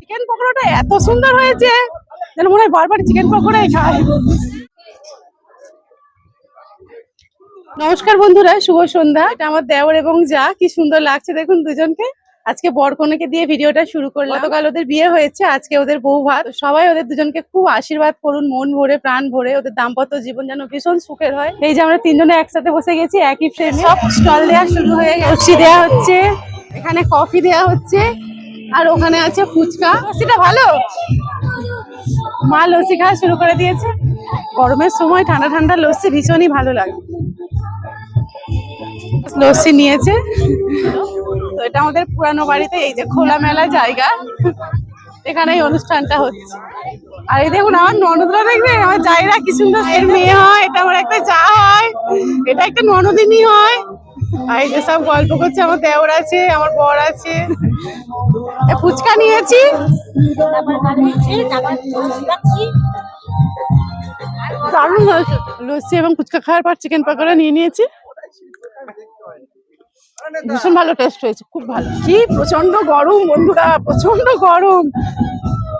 Chicken পকোড়াটা এত সুন্দর হয়েছে, যেন মনে হয় বারবার চিকেন পকোড়াই খায়। নমস্কার বন্ধুরা, শুভ সন্ধ্যা। এটা আমার দেওর এবং যা, কি সুন্দর লাগছে দেখুন দুজনকে। আজকে বরকনেকে দিয়ে ভিডিওটা শুরু করলাম। গতকাল ওদের বিয়ে হয়েছে আজকে ওদের বউ ভাত। সবাই ওদের দুজনকে খুব আশীর্বাদ করুন মন ভরে প্রাণ ভরে। ওদের দাম্পত্য জীবন যেন ভীষণ সুখের হয়। এই যে আমরা তিনজনে একসাথে বসে গেছি একই ফ্রেমে সব স্টল দেওয়া শুরু হয়ে গেছে। দেওয়া হচ্ছে এখানে কফি দেওয়া হচ্ছে আর ওখানে আছে ফুচকা। সেটা ভালো? মা লস্যি খাওয়া শুরু করে দিয়েছে। গরমের সময় ঠান্ডা ঠান্ডা লস্যি ভীষণই ভালো লাগে। লস্যি নিয়েছে। আমাদের পুরানো বাড়িতে এই যে খোলামেলা জায়গা, এখানে এই অনুষ্ঠানটা হচ্ছে। আর এই দেখুন, আমার ননদরা দেখবে আমার জায়গা কি সুন্দর এর মেয়ে হয়, এটা আমার একটা চা হয়, এটা একটা ননদিনী হয়। আর এই যে সব গল্প করছে, আমার দেওর আছে, আমার বর আছে। ফুচকা নিয়েছি। দারুণ লস্যি এবং ফুচকা খাওয়ার পর চিকেন পকোড়া নিয়ে নিয়েছি। ভীষণ ভালো টেস্ট হয়েছে, খুব ভালো। কি প্রচণ্ড গরম বন্ধুরা প্রচণ্ড গরম।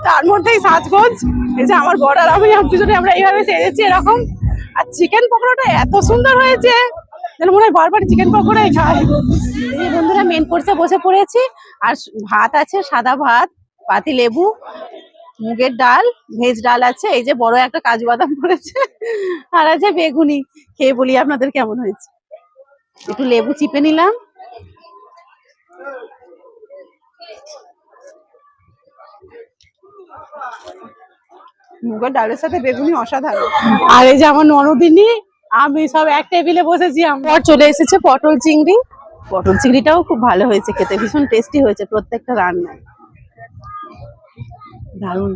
তার মধ্যেই সাজগোজ। এই যে আমার বড় আর আমি দুজনে আমরা এইভাবে সেজেছি এরকম। আর চিকেন পকোড়াটা এত সুন্দর হয়েছে। যেন মনে হয় বারবার চিকেন পকোড়াই খায় এই বন্ধুরা মেন কোর্সে বসে পড়েছি। আর ভাত আছে, সাদা ভাত, পাতি লেবু, মুগের ডাল, ভেজ ডাল আছে। এই যে বড় একটা কাজু বাদাম পড়েছে। আর আছে বেগুনি। খেয়ে বলি আপনাদের কেমন হয়েছে। একটু লেবু চিপে নিলাম। মুগের ডালের সাথে বেগুনি অসাধারণ। আর এই যে আমার ননদিনী, আমি সব এক টেবিলে বসেছি, আমার চলে এসেছে পটল চিংড়ি। পটল চিংড়িটাও খুব ভালো হয়েছে খেতে, ভীষণ টেস্টি হয়েছে প্রত্যেকটা রান্নায়। দারুণ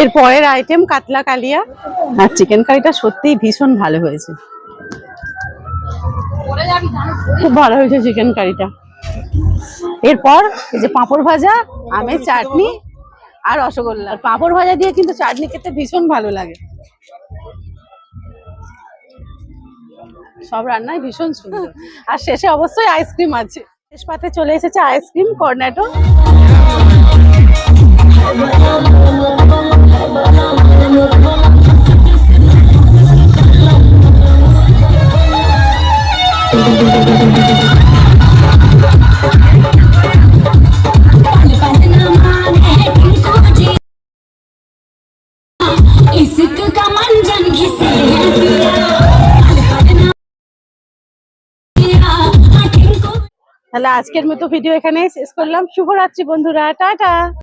এর পরের আইটেম কাতলা কালিয়া। আর চিকেন কারিটা সত্যিই ভীষণ ভালো হয়েছে। খুব ভালো হয়েছে চিকেন কারিটা এরপর এই যে পাঁপড় ভাজা, আমের চাটনি আর রসগোল্লা। পাঁপড় ভাজা দিয়ে কিন্তু চাটনি খেতে ভীষণ ভালো লাগে। সব রান্নায় ভীষণ সুন্দর। আর শেষে অবশ্যই আইসক্রিম আছে। শেষ পাতে চলে এসেছে আইসক্রিম কর্নাটো। তাহলে আজকের মতো ভিডিও এখানে শেষ করলাম। শুভরাত্রি বন্ধুরা টাটা।